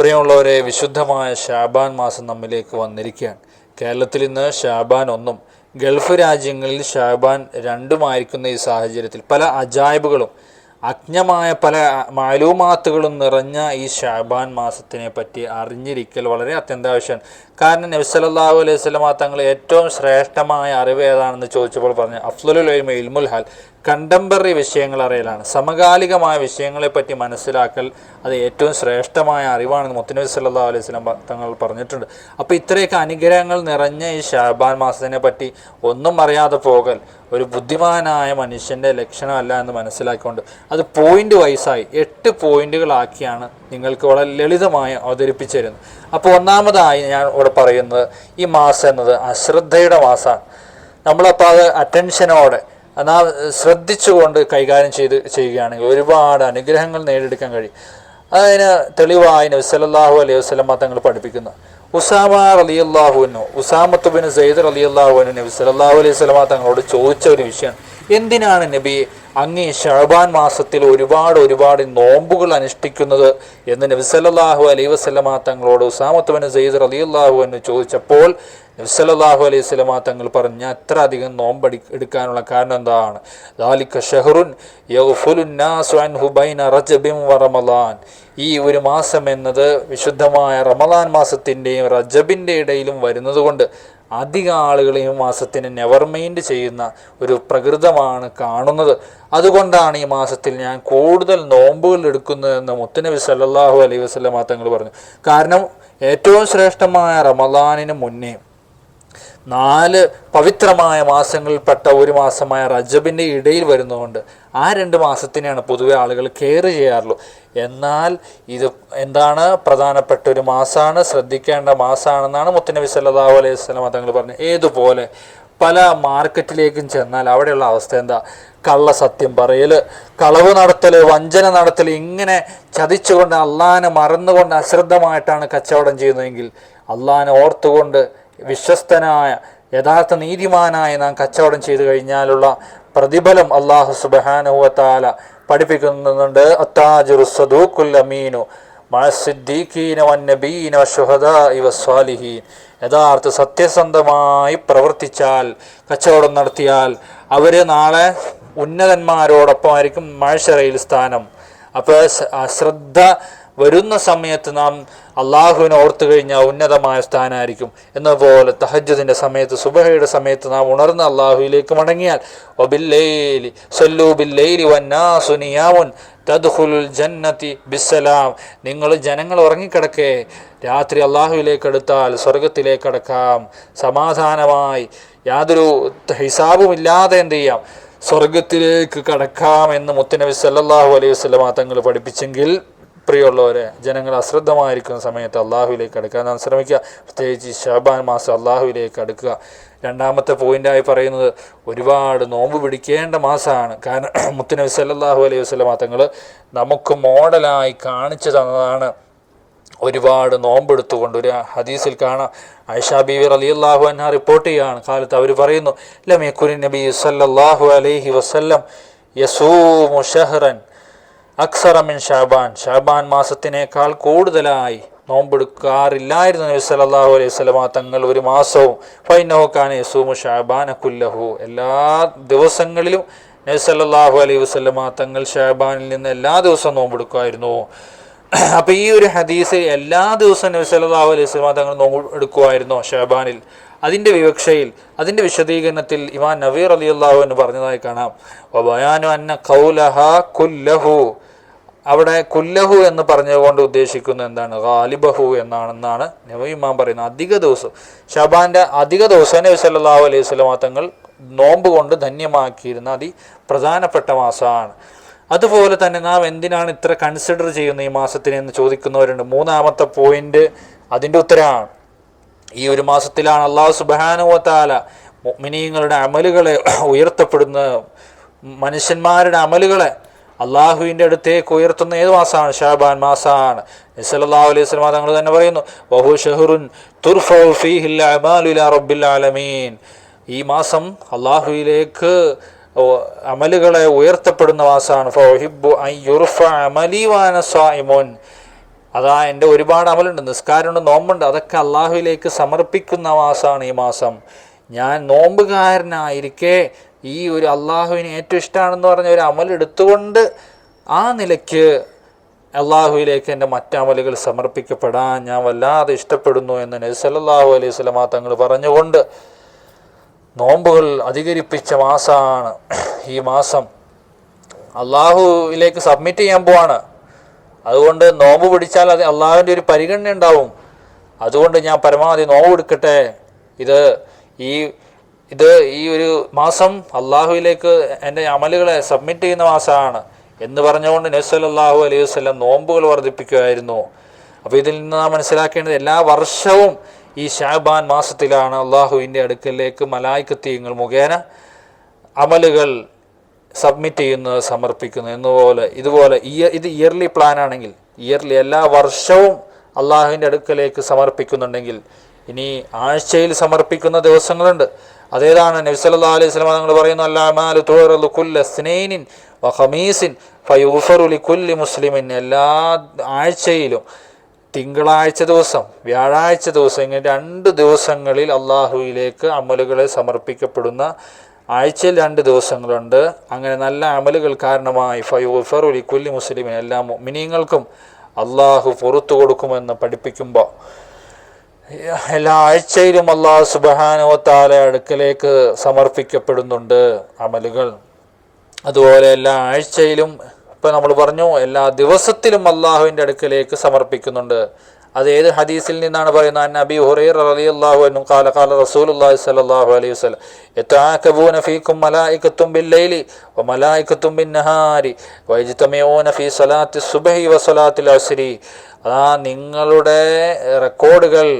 പ്രിയമുള്ളവരെ വിശുദ്ധമായ ഷാബാൻ മാസം നമ്മിലേക്ക് വന്നിരിക്കുകയാണ്. കേരളത്തിൽ ഇന്ന് ഷാബാൻ ഒന്നും ഗൾഫ് രാജ്യങ്ങളിൽ ഷാബാൻ രണ്ടുമായിരിക്കുന്ന ഈ സാഹചര്യത്തിൽ പല അജായബുകളും അജ്ഞമായ പല മാലൂമാത്തുകളും നിറഞ്ഞ ഈ ഷാബാൻ മാസത്തിനെ പറ്റി അറിഞ്ഞിരിക്കൽ വളരെ അത്യന്താവശ്യമാണ്. കാരണം നബ്സലല്ലാഹു അലൈഹി സ്വലമ തങ്ങൾ ഏറ്റവും ശ്രേഷ്ഠമായ അറിവ് ഏതാണെന്ന് ചോദിച്ചപ്പോൾ പറഞ്ഞു അഫ്ലുൽ ഇൽമുൽ ഹാൽ. കണ്ടംപററി വിഷയങ്ങൾ അറിയലാണ്. സമകാലികമായ വിഷയങ്ങളെപ്പറ്റി മനസ്സിലാക്കൽ അത് ഏറ്റവും ശ്രേഷ്ഠമായ അറിവാണെന്ന് മുത്തനബി സല്ലാ അലൈഹി സ്വലം തങ്ങൾ പറഞ്ഞിട്ടുണ്ട്. അപ്പോൾ ഇത്രയൊക്കെ അനുഗ്രഹങ്ങൾ നിറഞ്ഞ ഈ ഷാബാൻ മാസത്തിനെ പറ്റി ഒന്നും അറിയാതെ പോകൽ ഒരു ബുദ്ധിമാനായ മനുഷ്യന്റെ ലക്ഷണമല്ല എന്ന് മനസ്സിലാക്കിക്കൊണ്ട് അത് പോയിന്റ് വൈസായി എട്ട് പോയിന്റുകളാക്കിയാണ് നിങ്ങൾക്ക് വളരെ ലളിതമായി അവതരിപ്പിച്ചു തരുന്നത് അപ്പോൾ ഒന്നാമതായി ഞാൻ ഇവിടെ പറയുന്നത് ഈ മാസം എന്നത് അശ്രദ്ധയുടെ മാസമാണ്. നമ്മളപ്പോൾ അത് അറ്റൻഷനോടെ എന്നാൽ ശ്രദ്ധിച്ചുകൊണ്ട് കൈകാര്യം ചെയ്ത് ചെയ്യുകയാണെങ്കിൽ ഒരുപാട് അനുഗ്രഹങ്ങൾ നേടിയെടുക്കാൻ കഴിയും. അതിന് തെളിവായി നബി സല്ലല്ലാഹു അലൈഹി വസ്ലം തങ്ങൾ പഠിപ്പിക്കുന്നു. ഉസാമ റളിയല്ലാഹുവിനു ഉസാമത്തുബിന് സെയ്ദ് റളിയല്ലാഹുവിനു നബി സല്ലല്ലാഹു അലൈഹി വസല്ലം തങ്ങളോട് ചോദിച്ച ഒരു വിഷയം എന്തിനാണ് നബി അങ്ങേ ഷഹബാൻ മാസത്തിൽ ഒരുപാട് ഒരുപാട് നോമ്പുകൾ അനുഷ്ഠിക്കുന്നത് എന്ന് നബി സല്ലല്ലാഹു അലൈഹി വസല്ലമ തങ്ങളോട് ഉസാമത്ത് ബിൻ സെയ്ദ് റളിയല്ലാഹു എന്ന് ചോദിച്ചപ്പോൾ നബി സല്ലല്ലാഹു അലൈഹി വസല്ലമ തങ്ങൾ പറഞ്ഞ അത്ര അധികം നോമ്പ് എടുക്കാനുള്ള കാരണം എന്താണ്? ദാലിക ഷഹറുൻ ഈ ഒരു മാസം എന്നത് വിശുദ്ധമായ റമളാൻ മാസത്തിന്റെയും റജബിന്റെ ഇടയിലും വരുന്നതുകൊണ്ട് അധിക ആളുകൾ ഈ മാസത്തിന് നെവർ മൈൻഡ് ചെയ്യുന്ന ഒരു പ്രകൃതമാണ് കാണുന്നത്. അതുകൊണ്ടാണ് ഈ മാസത്തിൽ ഞാൻ കൂടുതൽ നോമ്പുകൾ എടുക്കുന്നതെന്ന് മുത്തനബി സല്ലാഹു അലൈഹി വസല്ലമ തങ്ങൾ പറഞ്ഞു. കാരണം ഏറ്റവും ശ്രേഷ്ഠമായ റമദാനിന് മുന്നേ നാല് പവിത്രമായ മാസങ്ങളിൽപ്പെട്ട ഒരു മാസമായ റജബിന്റെ ഇടയിൽ വരുന്നതുകൊണ്ട് ആ രണ്ട് മാസത്തിനെയാണ് പൊതുവെ ആളുകൾ കെയർ ചെയ്യാറുള്ളൂ. എന്നാൽ ഇത് എന്താണ് പ്രധാനപ്പെട്ട ഒരു മാസമാണ് ശ്രദ്ധിക്കേണ്ട മാസമാണെന്നാണ് മുത്തനബി സല്ലാഹു അലൈഹി സ്വലം തങ്ങൾ പറഞ്ഞത്. ഏതുപോലെ പല മാർക്കറ്റിലേക്കും ചെന്നാൽ അവിടെയുള്ള അവസ്ഥ എന്താ? കള്ള സത്യം പറയൽ കളവ് നടത്തൽ വഞ്ചന നടത്തൽ ഇങ്ങനെ ചതിച്ചുകൊണ്ട് അള്ളാഹാനെ മറന്നുകൊണ്ട് അശ്രദ്ധമായിട്ടാണ് കച്ചവടം ചെയ്യുന്നതെങ്കിൽ അള്ളാഹാനെ ഓർത്തുകൊണ്ട് വിശ്വസ്തനായ യഥാർത്ഥ നീതിമാനായ നാം കച്ചവടം ചെയ്തു കഴിഞ്ഞാലുള്ള പ്രതിഫലം അള്ളാഹു സുബാനുവത്താല പഠിപ്പിക്കുന്നുണ്ട്. യഥാർത്ഥ സത്യസന്ധമായി പ്രവർത്തിച്ചാൽ കച്ചവടം നടത്തിയാൽ അവർ നാളെ ഉന്നതന്മാരോടൊപ്പമായിരിക്കും മഴശറയിൽ സ്ഥാനം. അപ്പോൾ അശ്രദ്ധ വരുന്ന സമയത്ത് നാം അള്ളാഹുവിനെ ഓർത്തു കഴിഞ്ഞാൽ ഉന്നതമായ സ്ഥാനമായിരിക്കും. എന്നപോലെ തഹജ്ജുദിന്റെ സമയത്ത് സുബഹയുടെ സമയത്ത് നാം ഉണർന്ന് അള്ളാഹുവിലേക്ക് മടങ്ങിയാൽ ബിസ്സലാം. നിങ്ങൾ ജനങ്ങൾ ഉറങ്ങിക്കിടക്കേ രാത്രി അള്ളാഹുവിലേക്ക് എടുത്താൽ സ്വർഗത്തിലേക്ക് അടക്കാം സമാധാനമായി യാതൊരു ഹിസാബുമില്ലാതെ എന്ത് ചെയ്യാം? സ്വർഗത്തിലേക്ക് കടക്കാം എന്ന് മുത്തനബി സല്ലാഹു അലൈഹി വസല്ലമ തങ്ങൾ പഠിപ്പിച്ചെങ്കിൽ പ്രിയമുള്ളവരെ ജനങ്ങൾ അശ്രദ്ധമായിരിക്കുന്ന സമയത്ത് അള്ളാഹുവിലേക്ക് അടുക്കാൻ നാം ശ്രമിക്കുക. പ്രത്യേകിച്ച് ഷാബാൻ മാസം അള്ളാഹുവിലേക്ക് അടുക്കുക. രണ്ടാമത്തെ പോയിന്റായി പറയുന്നത് ഒരുപാട് നോമ്പ് പിടിക്കേണ്ട മാസമാണ്. കാരണം മുത്തനബി സല്ലല്ലാഹു അലൈഹി വസല്ലമ തങ്ങൾ നമുക്ക് മോഡലായി കാണിച്ചു തന്നതാണ് ഒരുപാട് നോമ്പെടുത്തുകൊണ്ട് ഒരു ഹദീസിൽ കാണാം. ഐഷാ അലി അള്ളാഹു അൻഹ റിപ്പോർട്ട് ചെയ്യുകയാണ് കാലത്ത് അവർ പറയുന്നു ലമയക്കുരി നബി സല്ലാഹു അലൈഹി വസല്ലം യസൂമു ഷഹ്റൻ അക്സറമിൻ ഷാബാൻ. ഷാബാൻ മാസത്തിനേക്കാൾ കൂടുതലായി നോമ്പെടുക്കാറില്ലായിരുന്നു നബി സല്ലല്ലാഹു അലൈഹി വസല്ലമ. തങ്ങൾ ഒരു മാസവും ഫൈനഹുഖാൻ യസൂമു ഷാബാന കുല്ലഹു. എല്ലാ ദിവസങ്ങളിലും നബി സല്ലല്ലാഹു അലൈഹി വസ്ലമ തങ്ങൾ ഷാബാനിൽ നിന്ന് എല്ലാ ദിവസവും നോമ്പെടുക്കുമായിരുന്നു. അപ്പോൾ ഈ ഒരു ഹദീസ് എല്ലാ ദിവസവും നബി സല്ലല്ലാഹു അലൈഹി വസല്ലമ തങ്ങൾ നോമ്പെടുക്കുമായിരുന്നു ഷാബാനിൽ. അതിന്റെ വിവക്ഷയിൽ അതിന്റെ വിശദീകരണത്തിൽ ഇമാൻ നവീർ അലി അള്ളാഹു എന്ന് പറഞ്ഞതായി കാണാം. അന്ന കൗലഹ അവിടെ കുല്ലഹു എന്ന് പറഞ്ഞുകൊണ്ട് ഉദ്ദേശിക്കുന്നത് എന്താണ്? ഗാലിബഹു എന്നാണെന്നാണ് നവീമാൻ പറയുന്നത്. അധിക ദിവസം ഷബാന്റെ അധിക ദിവസം നബി സല്ലല്ലാഹു അലൈഹി വസല്ലം തങ്ങൾ നോമ്പ് കൊണ്ട് ധന്യമാക്കിയിരുന്ന അതി പ്രധാനപ്പെട്ട മാസമാണ്. അതുപോലെ തന്നെ നാം എന്തിനാണ് ഇത്ര കൺസിഡർ ചെയ്യുന്നത് ഈ മാസത്തിനെ എന്ന് ചോദിക്കുന്നവരുണ്ട്. മൂന്നാമത്തെ പോയിന്റ് അതിന്റെ ഉത്തരമാണ് ഈ ഒരു മാസത്തിലാണ് അള്ളാഹു സുബാനുവത്താല മിനിങ്ങളുടെ അമലുകളെ ഉയർത്തപ്പെടുന്ന മനുഷ്യന്മാരുടെ അമലുകളെ അള്ളാഹുവിന്റെ അടുത്തേക്ക് ഉയർത്തുന്ന ഏത് മാസമാണ്? ഷാബാൻ മാസമാണ് സല്ലല്ലാഹു അലൈഹി വസല്ലം തങ്ങൾ തന്നെ പറയുന്നു ബഹു ഷഹറുൻ ആലമീൻ. ഈ മാസം അള്ളാഹുവിലേക്ക് അമലുകളെ ഉയർത്തപ്പെടുന്ന മാസമാണ് അതാ എന്റെ ഒരുപാട് അമലുണ്ട് നിസ്കാരമുണ്ട് നോമ്പുണ്ട്. അതൊക്കെ അള്ളാഹുവിലേക്ക് സമർപ്പിക്കുന്ന മാസമാണ് ഈ മാസം. ഞാൻ നോമ്പുകാരനായിരിക്കെ ഈ ഒരു അള്ളാഹുവിന് ഏറ്റവും ഇഷ്ടമാണെന്ന് പറഞ്ഞ ഒരു അമൽ എടുത്തുകൊണ്ട് ആ നിലയ്ക്ക് അള്ളാഹുവിലേക്ക് എന്റെ മറ്റമലുകൾ സമർപ്പിക്കപ്പെടാൻ ഞാൻ വല്ലാതെ ഇഷ്ടപ്പെടുന്നു എന്ന് നബി സല്ലല്ലാഹു അലൈഹി സ്വലമ തങ്ങൾ പറഞ്ഞുകൊണ്ട് നോമ്പുകൾ അധികരിപ്പിച്ച മാസമാണ് ഈ മാസം. അള്ളാഹുവിലേക്ക് സബ്മിറ്റ് ചെയ്യാൻ പോവാണ്. അതുകൊണ്ട് നോമ്പ് പിടിച്ചാൽ അത് അള്ളാഹുവിന്റെ ഒരു പരിഗണന ഉണ്ടാവും. അതുകൊണ്ട് ഞാൻ പരമാവധി നോമ്പ് എടുക്കട്ടെ. ഇത് ഈ ഇത് ഈ ഒരു മാസം അള്ളാഹുവിലേക്ക് എന്റെ അമലുകളെ സബ്മിറ്റ് ചെയ്യുന്ന മാസമാണ് എന്ന് പറഞ്ഞുകൊണ്ട് നബ്സല്ലാഹു അലൈഹി വസ്ലം നോമ്പുകൾ വർദ്ധിപ്പിക്കുമായിരുന്നു അപ്പോൾ ഇതിൽ നിന്ന് നാം മനസ്സിലാക്കേണ്ടത് എല്ലാ വർഷവും ഈ ഷാബാൻ മാസത്തിലാണ് അള്ളാഹുവിന്റെ അടുക്കലേക്ക് മലായിക്കത്തീയങ്ങൾ മുഖേന അമലുകൾ സബ്മിറ്റ് ചെയ്യുന്നത് സമർപ്പിക്കുന്നത് എന്നുപോലെ ഇതുപോലെ ഇയർ ഇത് ഇയർലി പ്ലാൻ ആണെങ്കിൽ ഇയർലി എല്ലാ വർഷവും അള്ളാഹുവിന്റെ അടുക്കലേക്ക് സമർപ്പിക്കുന്നുണ്ടെങ്കിൽ ഇനി ആഴ്ചയിൽ സമർപ്പിക്കുന്ന ദിവസങ്ങളുണ്ട്. അതേതാണ് നബ്സല്ലാ അലൈഹി സ്വലം തങ്ങൾ പറയുന്നു അല്ലാമാലു തുറലു കുല്ല സ്നേനിൻ വഹമീസിൻ ഫയൂഫറുലി കുല്ലി മുസ്ലിമിൻ. എല്ലാ ആഴ്ചയിലും തിങ്കളാഴ്ച ദിവസം വ്യാഴാഴ്ച ദിവസം ഇങ്ങനെ രണ്ട് ദിവസങ്ങളിൽ അള്ളാഹുവിലേക്ക് അമലുകളെ സമർപ്പിക്കപ്പെടുന്ന ആഴ്ചയിൽ രണ്ട് ദിവസങ്ങളുണ്ട്. അങ്ങനെ നല്ല അമലുകൾ കാരണമായി ഫയൂഫറുലി കുല്ലി മുസ്ലിമിൻ എല്ലാ മിനിങ്ങൾക്കും അള്ളാഹു പുറത്തു കൊടുക്കുമെന്ന് പഠിപ്പിക്കുമ്പോൾ എല്ലാ ആഴ്ചയിലും അള്ളാഹു സുബാനുവത്താല അടുക്കലേക്ക് സമർപ്പിക്കപ്പെടുന്നുണ്ട് അമലുകൾ. അതുപോലെ എല്ലാ ആഴ്ചയിലും ഇപ്പം നമ്മൾ പറഞ്ഞു എല്ലാ ദിവസത്തിലും അള്ളാഹുവിന്റെ അടുക്കലേക്ക് സമർപ്പിക്കുന്നുണ്ട്. അത് ഏത് ഹദീസിൽ നിന്നാണ് പറയുന്നത്? നബി ഹുറൈർ റളിയല്ലാഹു അൻഹു കാല ഖാല റസൂലുള്ളാഹി സലാഹു അലൈഹി വസ്ലം യതആകബൂന ഫീകും മലായിക്കത്തും ബില്ലൈലി വമലായികത്തും ബിന്നഹാരി വയജ്തമിഊന ഫീ സലാത്തി സുബഹി വസലാത്തിൽ അസ്രി. അതാ നിങ്ങളുടെ റെക്കോർഡുകൾ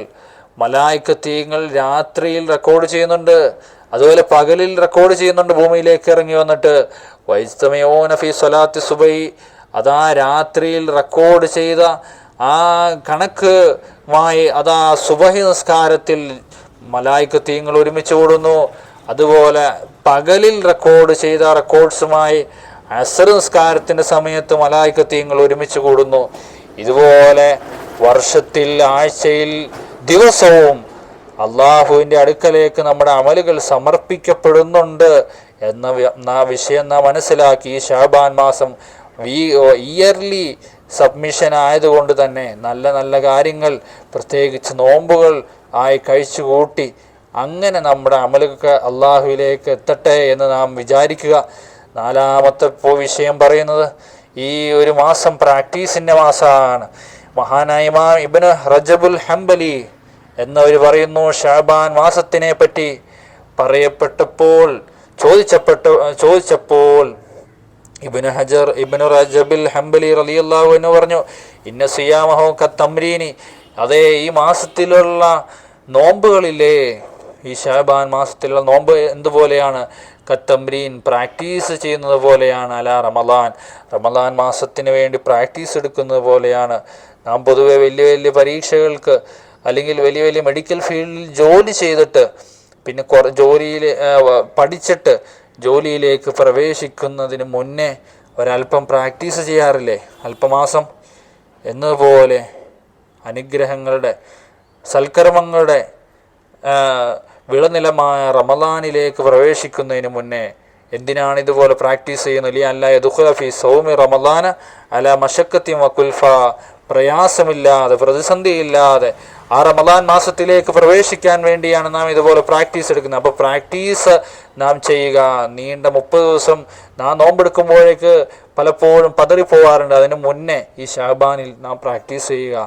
മലായിക്കത്തീങ്ങൾ രാത്രിയിൽ റെക്കോർഡ് ചെയ്യുന്നുണ്ട്. അതുപോലെ പകലിൽ റെക്കോർഡ് ചെയ്യുന്നുണ്ട് ഭൂമിയിലേക്ക് ഇറങ്ങി വന്നിട്ട്. വൈസ്തമയോ നഫി സ്വലാത്തി സുബൈ അതാ രാത്രിയിൽ റെക്കോർഡ് ചെയ്ത ആ കണക്കുമായി അതാ സുബഹി നിസ്കാരത്തിൽ മലായിക്കത്തീങ്ങൾ ഒരുമിച്ച് കൂടുന്നു അതുപോലെ പകലിൽ റെക്കോർഡ് ചെയ്ത റെക്കോർഡ്സുമായി അസർ നിസ്കാരത്തിന്റെ സമയത്ത് മലായിക്കത്തീങ്ങൾ ഒരുമിച്ച് കൂടുന്നു. ഇതുപോലെ വർഷത്തിൽ ആഴ്ചയിൽ ദിവസവും അള്ളാഹുവിന്റെ അടുക്കലേക്ക് നമ്മുടെ അമലുകൾ സമർപ്പിക്കപ്പെടുന്നുണ്ട് എന്ന വിഷയം നാം മനസ്സിലാക്കി. ഈ ഷാബാൻ മാസം ഇയർലി സബ്മിഷൻ ആയതുകൊണ്ട് തന്നെ നല്ല നല്ല കാര്യങ്ങൾ പ്രത്യേകിച്ച് നോമ്പുകൾ ആയി കഴിച്ചു കൂട്ടി അങ്ങനെ നമ്മുടെ അമലുകൾ അള്ളാഹുവിലേക്ക് എത്തട്ടെ എന്ന് നാം വിചാരിക്കുക. നാലാമത്തെ വിഷയം പറയുന്നത് ഈ ഒരു മാസം പ്രാക്ടീസിന്റെ മാസമാണ് മഹാനായ ഇബ്നു റജബുൽ ഹംബലി എന്നവർ പറയുന്നു ഷാബാൻ മാസത്തിനെ പറ്റി പറയപ്പെട്ടപ്പോൾ ചോദിച്ചപ്പെട്ട ചോദിച്ചപ്പോൾ ഇബ്നു ഹജർ ഇബ്നു റജബുൽ ഹംബലി റളിയല്ലാഹു എന്ന് പറഞ്ഞു ഇന്ന സിയാമഹോ കത്തമ്രീനി അതേ ഈ മാസത്തിലുള്ള നോമ്പുകളില്ലേ ഈ ഷാബാൻ മാസത്തിലുള്ള നോമ്പ് എന്തുപോലെയാണ്? കത്തമ്പ്രീൻ പ്രാക്ടീസ് ചെയ്യുന്നത് പോലെയാണ് അല റമദാൻ. റമലാൻ മാസത്തിന് വേണ്ടി പ്രാക്ടീസ് എടുക്കുന്നത് പോലെയാണ്. നാം പൊതുവെ വലിയ വലിയ പരീക്ഷകൾക്ക് അല്ലെങ്കിൽ വലിയ വലിയ മെഡിക്കൽ ഫീൽഡിൽ ജോലി ചെയ്തിട്ട് പിന്നെ ജോലിയിൽ പഠിച്ചിട്ട് ജോലിയിലേക്ക് പ്രവേശിക്കുന്നതിന് മുന്നേ ഒരല്പം പ്രാക്ടീസ് ചെയ്യാറില്ലേ? അല്പമാസം എന്നതുപോലെ അനുഗ്രഹങ്ങളുടെ സൽക്കർമ്മങ്ങളുടെ വിളനിലമായ റമദാനിലേക്ക് പ്രവേശിക്കുന്നതിന് മുന്നേ എന്തിനാണ് ഇതുപോലെ പ്രാക്ടീസ് ചെയ്യുന്നത്? അല്ല അല്ല യദുഖുലഫി സൗമി റമദാന അല മഷക്കത്തി വക്കുൽഫ പ്രയാസമില്ലാതെ പ്രതിസന്ധിയില്ലാതെ ആ റമദാൻ മാസത്തിലേക്ക് പ്രവേശിക്കാൻ വേണ്ടിയാണ് നാം ഇതുപോലെ പ്രാക്ടീസ് എടുക്കുന്നത്. അപ്പോൾ പ്രാക്ടീസ് നാം ചെയ്യുക. നീണ്ട മുപ്പത് ദിവസം നാം നോമ്പെടുക്കുമ്പോഴേക്ക് പലപ്പോഴും പതറി പതറിപ്പോവാറുണ്ട്. അതിന് മുന്നേ ഈ ഷാബാനിൽ നാം പ്രാക്ടീസ് ചെയ്യുക.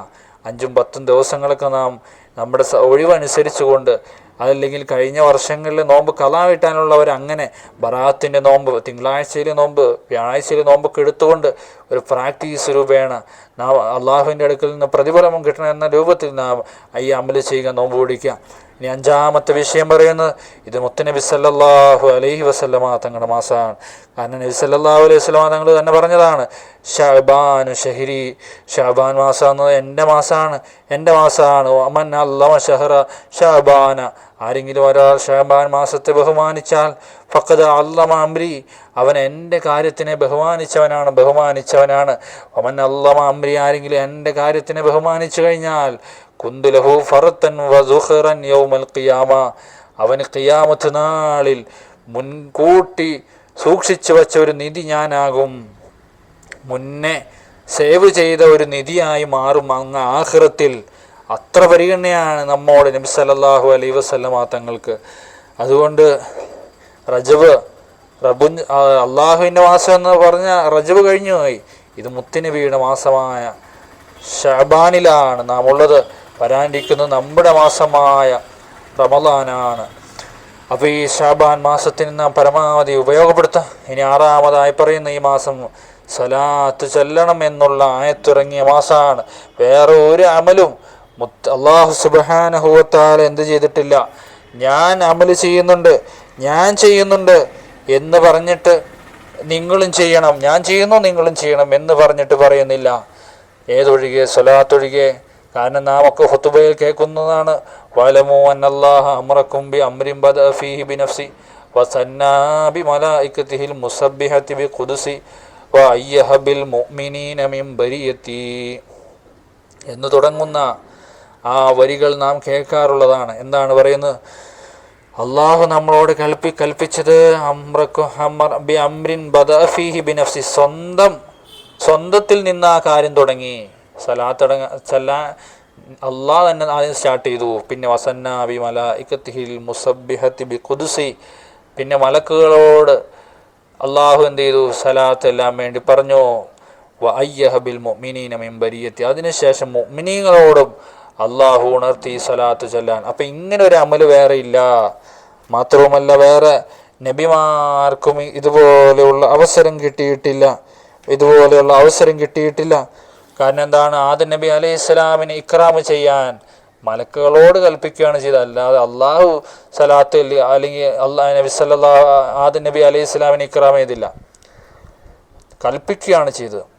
അഞ്ചും പത്തും ദിവസങ്ങളൊക്കെ നാം നമ്മുടെ ഒഴിവനുസരിച്ച് ഒഴിവനുസരിച്ചുകൊണ്ട് അതല്ലെങ്കിൽ കഴിഞ്ഞ വർഷങ്ങളിൽ നോമ്പ് കലാ വീട്ടാനുള്ളവർ അങ്ങനെ ബറാത്തിന്റെ നോമ്പ് തിങ്കളാഴ്ചയിലെ നോമ്പ് വ്യാഴാഴ്ചയിലെ നോമ്പൊക്കെ എടുത്തുകൊണ്ട് ഒരു പ്രാക്ടീസ് രൂപേണ നാം അള്ളാഹുവിന്റെ അടുക്കൽ നിന്ന് പ്രതിഫലം കിട്ടണം എന്ന രൂപത്തിൽ നാം ഈ അമൽ ചെയ്യുക നോമ്പ് പിടിക്കുക. ഇനി അഞ്ചാമത്തെ വിഷയം പറയുന്നത് ഇത് മുത്തനബി സല്ലാഹു അലൈഹി വസല്ലമ തങ്ങളുടെ മാസമാണ് കാരണം നബി സല്ലാഹു അലൈഹി വസല്ലമ തങ്ങൾ തന്നെ പറഞ്ഞതാണ് ഷാബാൻ ഷഹിരി ഷാബാൻ മാസം എന്നത് എന്റെ മാസമാണ് എന്റെ മാസമാണ് അമൻ അല്ലമ ഷഹറ ഷാബാന ആരെങ്കിലും ഒരാൾ ഷാബാൻ മാസത്തെ ബഹുമാനിച്ചാൽ ഫക്കത് അള്ളമ അമ്രി അവൻ എന്റെ കാര്യത്തിനെ ബഹുമാനിച്ചവനാണ് ബഹുമാനിച്ചവനാണ്. അവൻ അള്ളമ അമ്രി ആരെങ്കിലും എന്റെ കാര്യത്തിനെ ബഹുമാനിച്ചു കഴിഞ്ഞാൽ കുന്തുലഹു ഫറത്തൻ വസുഹറൻ യൗമൽ ഖിയാമ. അവന് ഖിയാമത്ത് നാളിൽ മുൻകൂട്ടി സൂക്ഷിച്ചു വച്ച ഒരു നിധി ഞാനാകും. മുന്നേ സേവ് ചെയ്ത ഒരു നിധിയായി മാറും അങ്ങ് ആഹ്റത്തിൽ അത്ര പരിഗണനയാണ് നമ്മോട് നബി സല്ലല്ലാഹു അലൈഹി വസല്ലമ തങ്ങൾക്ക്. അതുകൊണ്ട് റജബ് റബു അള്ളാഹുവിന്റെ മാസം എന്ന് പറഞ്ഞ റജബ് കഴിഞ്ഞു പോയി ഇത് മുത്തുനബിയുടെ മാസമായ ഷാബാനിലാണ് നാം ഉള്ളത് വരാനിരിക്കുന്നത് നമ്മുടെ മാസമായ റമദാനാണ്. അപ്പോൾ ഈ ഷാബാൻ മാസത്തിന് നാം പരമാവധി ഉപയോഗപ്പെടുത്താം. ഇനി ആറാമതായി പറയുന്ന ഈ മാസം സലാത്ത് ചെല്ലണം എന്നുള്ള ആയത്തിറങ്ങിയ മാസമാണ് വേറെ ഒരു അമലും അള്ളാഹു സുബാനഹുവത്താൽ എന്ത് ചെയ്തിട്ടില്ല? ഞാൻ അമൽ ചെയ്യുന്നുണ്ട് ഞാൻ ചെയ്യുന്നുണ്ട് എന്ന് പറഞ്ഞിട്ട് നിങ്ങളും ചെയ്യണം. ഞാൻ ചെയ്യുന്നു നിങ്ങളും ചെയ്യണം എന്ന് പറഞ്ഞിട്ട് പറയുന്നില്ല. ഏതൊഴികെ സ്വലാത്തൊഴികെ കാരണം നാം ഒക്കെ ഹുത്തുബയിൽ കേൾക്കുന്നതാണ്. വലമോ അന്നല്ലാഹ അമറക്കുംബി അമ്രിം ബദ ഫീഹി ബി നഫ്സി വസന്നാ ബി മലായിക്കത്തിഹിൽ മുസബ്ബിഹത്തി ബി ഖുദ്സി വ അയ്യഹബിൽ മുഅ്മിനീന ബരിയത്തി. എന്ന് തുടങ്ങുന്ന ആ വരികൾ നാം കേൾക്കാറുള്ളതാണ്. എന്താണ് പറയുന്നത്? അള്ളാഹു നമ്മളോട് കൽപ്പി കൽപ്പിച്ചത് ബി അമ്രിൻ ബദഫിഹി ബിനഫ്സി. സ്വന്തം സ്വന്തത്തിൽ നിന്ന് ആ കാര്യം തുടങ്ങി. സലാത്തടങ്ങ സലാ അള്ളാഹ് തന്നെ ആദ്യം സ്റ്റാർട്ട് ചെയ്തു. പിന്നെ വസന്ന ബി ഇക്കത്തിഹിൽ മുസബിഹത്തി ബി കുദുസി പിന്നെ മലക്കുകളോട് അള്ളാഹു എന്ത് ചെയ്തു? സലാത്ത് എല്ലാം വേണ്ടി പറഞ്ഞു. വ അയ്യഹബിൽ മൊമിനീന മെമ്പരിയത്തി അതിനുശേഷം മൊമിനീങ്ങളോടും അള്ളാഹു ഉണർത്തി സലാത്ത് ചെല്ലാൻ. അപ്പം ഇങ്ങനെ ഒരു അമൽ വേറെ ഇല്ല. മാത്രവുമല്ല വേറെ നബിമാർക്കും ഇതുപോലെയുള്ള അവസരം കിട്ടിയിട്ടില്ല. ഇതുപോലെയുള്ള അവസരം കിട്ടിയിട്ടില്ല. കാരണം എന്താണ്? ആദ്യ നബി അലൈഹി ഇസ്ലാമിനെ ഇക്രാമ് ചെയ്യാൻ മലക്കുകളോട് കൽപ്പിക്കുകയാണ് ചെയ്തത്. അല്ലാതെ അള്ളാഹു സലാത്ത് അല്ലെങ്കിൽ അള്ളാഹ് നബി സല്ലാ ആദ്യ നബി അലൈഹി ഇസ്ലാമിനെ ഇക്രാമ് ചെയ്തില്ല. കൽപ്പിക്കുകയാണ് ചെയ്തത്.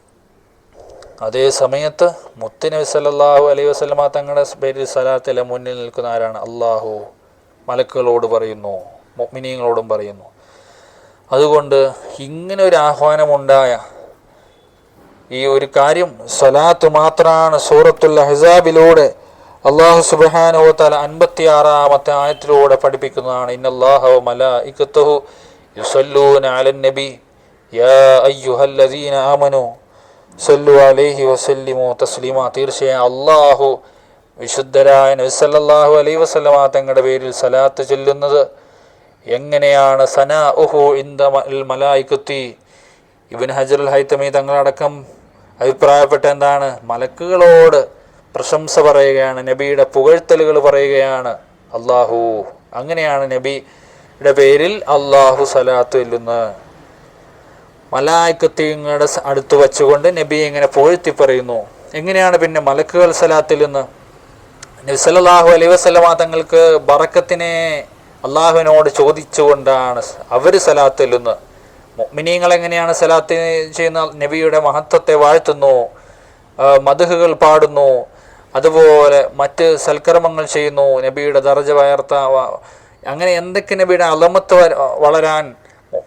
അതേ സമയത്ത് മുത്തുനബി സല്ലല്ലാഹു അലൈഹി വസ്ലമ തങ്ങളുടെ പേരിൽ സലാത്തിലെ മുന്നിൽ നിൽക്കുന്ന ആരാണ്? അള്ളാഹു മലക്കുകളോട് പറയുന്നു മുഅ്മിനീങ്ങളോടും പറയുന്നു. അതുകൊണ്ട് ഇങ്ങനെ ഒരു ആഹ്വാനമുണ്ടായ ഈ ഒരു കാര്യം സലാത്ത് മാത്രമാണ് സൂറത്തുൽ ഹിസാബിലൂടെ അള്ളാഹു സുബ്ഹാനഹു തല അൻപത്തി ആറാമത്തെ ആയത്തിലൂടെ പഠിപ്പിക്കുന്നതാണ്. ഇന്നല്ലാഹ മല ഇക്കത്തുഹു യുസല്ലൂന അലൻ നബി യാ അയ്യുഹല്ലദീന ആമനു സല്ലു അലൈഹി വസല്ലിമു തസ്ലിമ. തീർച്ചയായും അള്ളാഹു വിശുദ്ധരായ നബിസല്ലാഹു അലൈഹി വസല്ലമ തങ്ങളുടെ പേരിൽ സലാത്ത് ചൊല്ലുന്നത്. എങ്ങനെയാണ്? സനാ ഉഹു ഇന്ദ മലായിക്കുത്തി. ഇബിൻ ഹജറുൽ ഹൈത്തമി തങ്ങളടക്കം അഭിപ്രായപ്പെട്ട എന്താണ്? മലക്കുകളോട് പ്രശംസ പറയുകയാണ്. നബിയുടെ പുകഴ്ത്തലുകൾ പറയുകയാണ് അള്ളാഹു അങ്ങനെയാണ് നബിയുടെ പേരിൽ അള്ളാഹു സലാത്ത് ചൊല്ലുന്നത്. മലായിക്കത്തിങ്ങളുടെ അടുത്ത് വച്ചുകൊണ്ട് നബി ഇങ്ങനെ പുകഴ്ത്തി പറയുന്നു. എങ്ങനെയാണ് പിന്നെ മലക്കുകൾ സലാത്തിൽ നിന്ന്? നബി സല്ലല്ലാഹു അലൈഹി വസല്ലമ തങ്ങൾക്ക് ബറക്കത്തിനെ അള്ളാഹുവിനോട് ചോദിച്ചുകൊണ്ടാണ് അവർ സലാത്തിൽ നിന്ന്. മുഅ്മിനീങ്ങൾ എങ്ങനെയാണ് സലാത്ത് ചെയ്യുന്ന നബിയുടെ മഹത്വത്തെ വാഴ്ത്തുന്നു മധുഹുകൾ പാടുന്നു അതുപോലെ മറ്റ് സൽക്കർമ്മങ്ങൾ ചെയ്യുന്നു നബിയുടെ ദർജ വയർത്ത അങ്ങനെ എന്തൊക്കെ നബിയുടെ അലമത്ത് വളരാൻ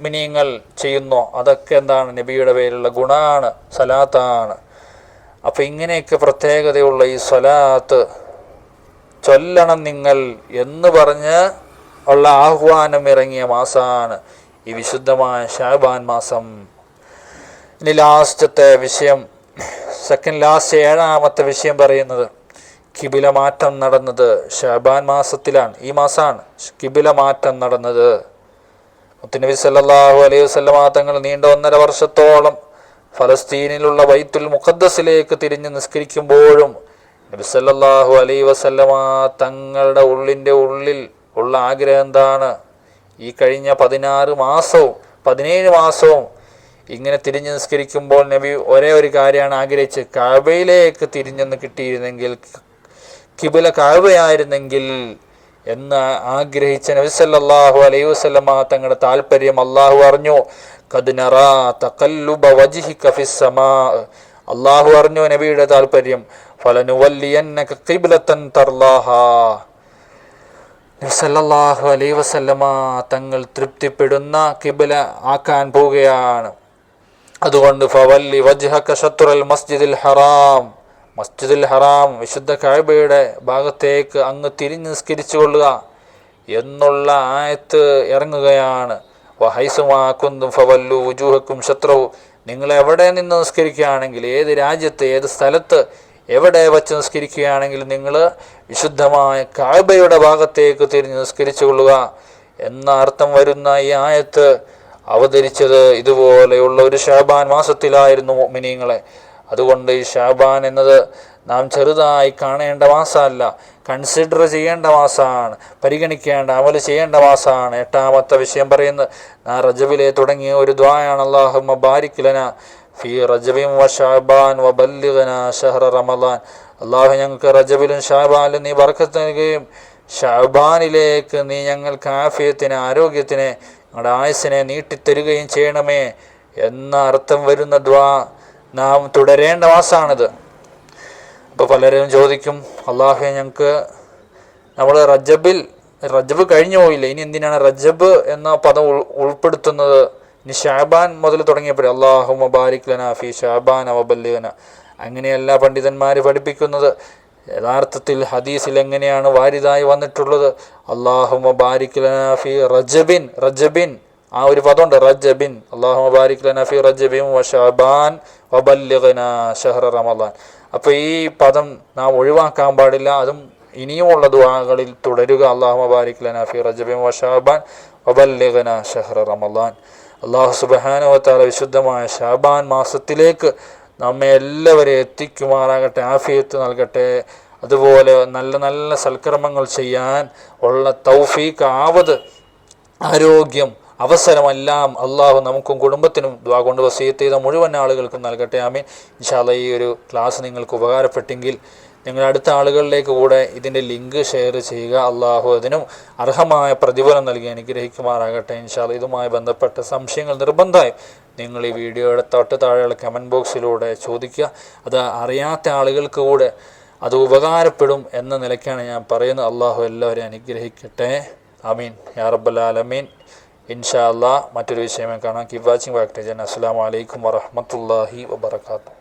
മിനിയങ്ങൾ ചെയ്യുന്നു? അതൊക്കെ എന്താണ് നബിയുടെ പേരിലുള്ള ഗുണാണ് സലാത്താണ്. അപ്പം ഇങ്ങനെയൊക്കെ പ്രത്യേകതയുള്ള ഈ സ്വലാത്ത് ചൊല്ലണം നിങ്ങൾ എന്ന് പറഞ്ഞ് ഉള്ള ആഹ്വാനം ഇറങ്ങിയ മാസമാണ് ഈ വിശുദ്ധമായ ഷാബാൻ മാസം. ഇനി ലാസ്റ്റത്തെ വിഷയം സെക്കൻഡ് ലാസ്റ്റ് ഏഴാമത്തെ വിഷയം പറയുന്നത് കിബില മാറ്റം നടന്നത് ഷാബാൻ മാസത്തിലാണ് ഈ മാസമാണ് കിബില മാറ്റം നടന്നത്. മുത്തുനബി സല്ലാഹു അലൈഹി വസല്ലമ തങ്ങൾ നീണ്ട ഒന്നര വർഷത്തോളം ഫലസ്തീനിലുള്ള വൈത്തുൽ മുഖദ്ദസിലേക്ക് തിരിഞ്ഞ് നിസ്കരിക്കുമ്പോഴും നബി സല്ലാഹു അലൈഹി വസല്ലമ തങ്ങളുടെ ഉള്ളിന്റെ ഉള്ളിൽ ഉള്ള ആഗ്രഹം എന്താണ്? ഈ കഴിഞ്ഞ പതിനാറ് മാസവും പതിനേഴ് മാസവും ഇങ്ങനെ തിരിഞ്ഞ് നിസ്കരിക്കുമ്പോൾ നബി ഒരേ ഒരു കാര്യമാണ് ആഗ്രഹിച്ച് കാബയിലേക്ക് തിരിഞ്ഞെന്ന് കിട്ടിയിരുന്നെങ്കിൽ കിബില കാബയായിരുന്നെങ്കിൽ എന്ന് ആഗ്രഹിച്ച നബിസല്ലാഹു അലൈഹി വസല്ലമ തങ്ങളുടെ താല്പര്യം അള്ളാഹു അറിഞ്ഞു. അള്ളാഹു അറിഞ്ഞു നബിയുടെ താല്പര്യം നബ്സല്ലാഹു അലൈ വസല്ലമ തങ്ങൾ തൃപ്തിപ്പെടുന്ന കിബില ആക്കാൻ പോവുകയാണ്. അതുകൊണ്ട് ഫവല്ലി വജ്ഹക ഷത്രുൽ മസ്ജിദിൽ ഹറാം മസ്ജിദുൽ ഹറാം വിശുദ്ധ കഅബയുടെ ഭാഗത്തേക്ക് അങ്ങ് തിരിഞ്ഞ് നിസ്കരിച്ചു കൊള്ളുക എന്നുള്ള ആയത്ത് ഇറങ്ങുകയാണ്. വഹൈസുമാക്കുന്തും ഫവല്ലു വുജൂഹക്കും ശത്രുവും. നിങ്ങൾ എവിടെ നിന്ന് നിസ്കരിക്കുകയാണെങ്കിൽ ഏത് രാജ്യത്ത് ഏത് സ്ഥലത്ത് എവിടെ വച്ച് നിസ്കരിക്കുകയാണെങ്കിൽ നിങ്ങൾ വിശുദ്ധമായ കാബയുടെ ഭാഗത്തേക്ക് തിരിഞ്ഞ് നിസ്കരിച്ചു കൊള്ളുക എന്ന അർത്ഥം വരുന്ന ഈ ആയത്ത് അവതരിച്ചത് ഇതുപോലെയുള്ള ഒരു ഷാബാൻ മാസത്തിലായിരുന്നു മിനിങ്ങളെ അതുകൊണ്ട് ഈ ഷാബാൻ എന്നത് നാം ചെറുതായി കാണേണ്ട മാസമല്ല കൺസിഡർ ചെയ്യേണ്ട മാസമാണ് പരിഗണിക്കേണ്ട അമൽ ചെയ്യേണ്ട മാസമാണ് എട്ടാമത്തെ വിഷയം പറയുന്നത് നാ റജബിലെ തുടങ്ങിയ ഒരു ദ്വായാണ് അള്ളാഹുമ്മ ബാരിക്കലന ഫി റജബിം വ ഷാബാൻ വ ബല്ലിഗന ഷഹ്റ റമദാൻ. അള്ളാഹു ഞങ്ങൾക്ക് റജവിലും ഷാബാനിലും നീ ബർക്കത്ത് നൽകുകയും ഷാബാനിലേക്ക് നീ ഞങ്ങൾക്ക് ആഫിയത്തിന് ആരോഗ്യത്തിന് ഞങ്ങളുടെ ആയുസിനെ നീട്ടിത്തരുകയും ചെയ്യണമേ എന്ന അർത്ഥം വരുന്ന ദ്വാ നാം തുടരേണ്ട മാസമാണിത് അപ്പോൾ പലരും ചോദിക്കും അള്ളാഹു ഞങ്ങൾക്ക് നമ്മൾ റജബിൽ റജബ് കഴിഞ്ഞു പോയില്ല? ഇനി എന്തിനാണ് റജബ് എന്ന പദം ഉൾ ഉൾപ്പെടുത്തുന്നത്? ഇനി ഷാബാൻ മുതൽ തുടങ്ങിയപ്പോഴേ അള്ളാഹു മബാരിക് ലന ഫി ഷാബാൻ അവബല്ലുവന അങ്ങനെയല്ല പണ്ഡിതന്മാർ പഠിപ്പിക്കുന്നത്. യഥാർത്ഥത്തിൽ ഹദീസിൽ എങ്ങനെയാണ് വാരിതായി വന്നിട്ടുള്ളത്? അള്ളാഹു മബാരിക് ലന ഫി റജബിൻ റജബിൻ. ആ ഒരു പദമുണ്ട് റജബിൻ അള്ളാഹു റജബിൻ വ ഷാബാൻ വബല്ലിഗന ഷഹ്റ റമദാൻ. അപ്പോൾ ഈ പദം നാം ഒഴിവാക്കാൻ പാടില്ല അതും ഇനിയുമുള്ള ദുആകളിൽ തുടരുക. അള്ളാഹു മുബാരിക് ലനഫി റജബിൻ വ ഷാബാൻ വബല്ലിഗന ഷഹ്റ റമദാൻ. അള്ളാഹു സുബാനുവത്താല വിശുദ്ധമായ ഷാബാൻ മാസത്തിലേക്ക് നമ്മെ എല്ലാവരെയും എത്തിക്കുമാറാകട്ടെ ആഫിയത്ത് നൽകട്ടെ. അതുപോലെ നല്ല നല്ല സൽക്കർമ്മങ്ങൾ ചെയ്യാൻ ഉള്ള തൗഫീഖ് ആവത് ആരോഗ്യം അവസരമെല്ലാം അള്ളാഹു നമുക്കും കുടുംബത്തിനും ദ്വാ കൊണ്ട് വസീത്ത് ചെയ്ത മുഴുവൻ ആളുകൾക്കും നൽകട്ടെ ആമീൻ. ഇൻഷാല്ല ഈ ഒരു ക്ലാസ് നിങ്ങൾക്ക് ഉപകാരപ്പെട്ടെങ്കിൽ നിങ്ങൾ അടുത്ത ആളുകളിലേക്ക് കൂടെ ഇതിന്റെ ലിങ്ക് ഷെയർ ചെയ്യുക. അള്ളാഹു അതിനും അർഹമായ പ്രതിഫലം നൽകി അനുഗ്രഹിക്കുമാറാകട്ടെ. ഇൻഷാല്ല ഇതുമായി ബന്ധപ്പെട്ട സംശയങ്ങൾ നിർബന്ധമായും നിങ്ങൾ ഈ വീഡിയോയുടെ തൊട്ട് താഴെയുള്ള കമന്റ് ബോക്സിലൂടെ ചോദിക്കുക. അത് അറിയാത്ത ആളുകൾക്ക് കൂടെ അത് ഉപകാരപ്പെടും എന്ന നിലയ്ക്കാണ് ഞാൻ പറയുന്നത്. അള്ളാഹു എല്ലാവരെയും അനുഗ്രഹിക്കട്ടെ. അമീൻ യാ റബ്ബൽ ആലമീൻ. ഇൻഷാ അല്ലാ മറ്റൊരു വിഷയമായി കാണാം. കീപ് വാച്ചിങ് ബാക്ക് ടേജൻ അസ്സാം വലൈക്കും വറഹമത്തല്ലാഹി വബർക്കാത്തു